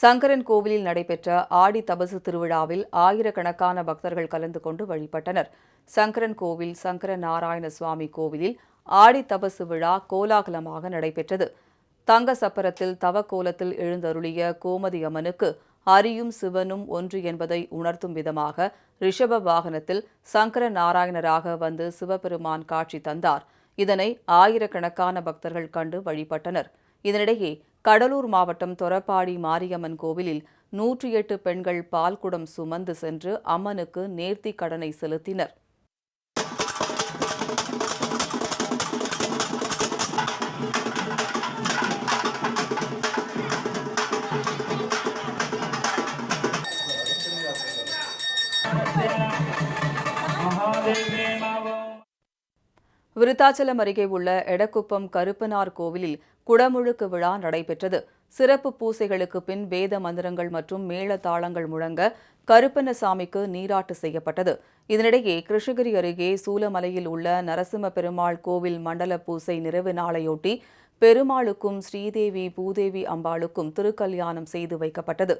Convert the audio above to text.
சங்கரன் கோவிலில் நடைபெற்ற ஆடி தபசு திருவிழாவில் ஆயிரக்கணக்கான பக்தர்கள் கலந்து கொண்டு வழிபட்டனர். சங்கரன் கோவில் சங்கர நாராயண சுவாமி கோவிலில் ஆடி தபசு விழா கோலாகலமாக நடைபெற்றது. தங்க சப்பரத்தில் தவக்கோலத்தில் எழுந்தருளிய கோமதி அம்மனுக்கு அரியும் சிவனும் ஒன்று என்பதை உணர்த்தும் விதமாக ரிஷப வாகனத்தில் சங்கர நாராயணராக வந்து சிவபெருமான் காட்சி தந்தார். இதனை ஆயிரக்கணக்கான பக்தர்கள் கண்டு வழிபட்டனர். இதனிடையே கடலூர் மாவட்டம் தொரப்பாடி மாரியம்மன் கோவிலில் நூற்றி எட்டு பெண்கள் பால்குடம் சுமந்து சென்று அம்மனுக்கு நேர்த்தி கடனை செலுத்தினர். விருத்தாச்சலம் அருகே உள்ள எடக்குப்பம் கருப்பனார் கோவிலில் குடமுழுக்கு விழா நடைபெற்றது. சிறப்பு பூசைகளுக்கு பின் வேத மந்திரங்கள் மற்றும் மேள தாளங்கள் முழங்க கருப்பண்ணசாமிக்கு நீராட்டு செய்யப்பட்டது. இதனிடையே கிருஷ்ணகிரி அருகே சூலமலையில் உள்ள நரசிம்ம பெருமாள் கோவில் மண்டல பூசை நிறைவு நாளையொட்டி பெருமாளுக்கும் ஸ்ரீதேவி பூதேவி அம்பாளுக்கும் திருக்கல்யாணம் செய்து வைக்கப்பட்டது.